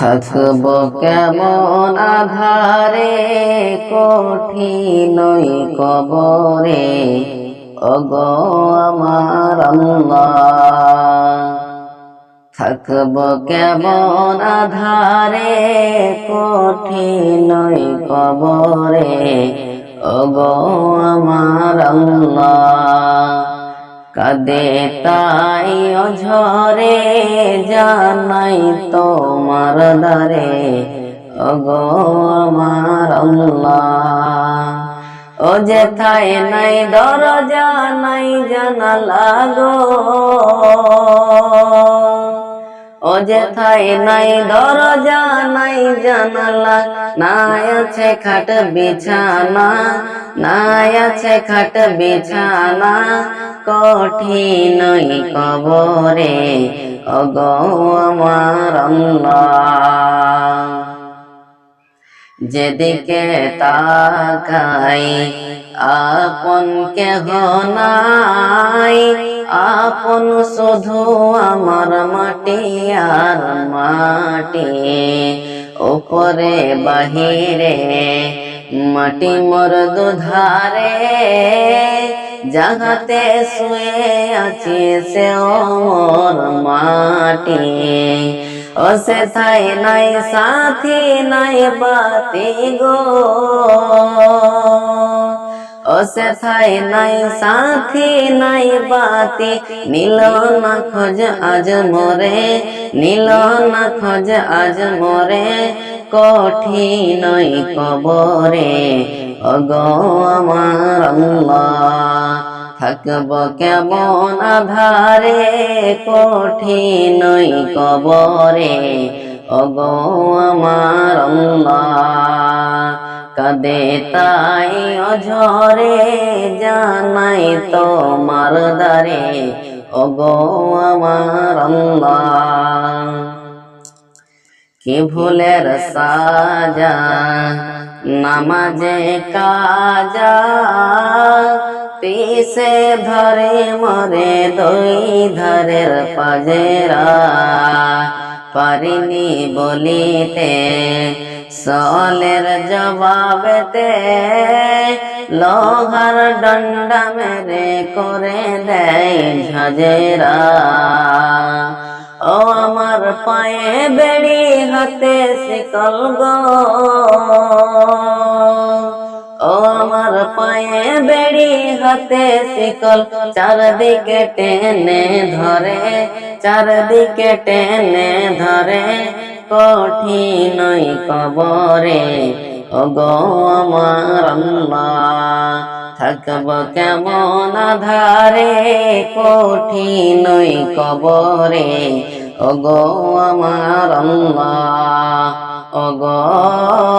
থাকব কেমন আধারে কঠিনই কবরে। অগ আমার থাকব কেমন আধারে কঠিনই কবরে। অগ আমার আল্লাহ কাদে তাই অঝরে জানাই তোমার দারে অগো আমার ও যেথায় নাই দরজা, নাই জানালা গো। ও যেথায় নাই দরজা, নাই জানালা, নাই আছে খাট বিছানা, নাই আছে খাট বিছানা কঠিনই কবরে অগো আমার যেদিকে তাকাই, আপন কেহ নাই আপন শুধু আমার মাটি আর মাটি। উপরে বাহিরে, মাটি মোর দুধারে। যাহাতে শুয়ে আছি সে মোর মাটি। ও সে থাই নাই, সাথী নাই বাতি গো। থাই নাই, সাথী নাই, বাতি। নীল না খোঁজ, আজ মোরে। নীল না খোঁজ, আজ মোরে। কঠিনই কবরে। অগো আমার আল্লাহ, থাকব কেমন আধারে? কঠিনই কবরে। অগো আমার আল্লাহ। কাদে তাই অঝরে জানাই তোমার দারে অগো আমার আল্লাহ, কি ভুলের সাজা, নামাজে কাজা পিসে ধরে মরে দুই ধারের পাজেরা। পারিনি বলিতে সলের জবাবেতে লোহার ডন্ডা মেরে করে দেয় ঝাজেরা ও আমার পায়ে বেড়ি হাতে শিকল গো। ও আমার পায়ে বেড়ি হাতে শিকল চারদিকে টেনে ধরে, চারদিকে টেনে ধরে। কঠিনই কবরে ও গো আমার আল্লাহ থাকব কেমন আধারে কঠিনই কবরে ও গো আমার আল্লাহ ও গো ও আমার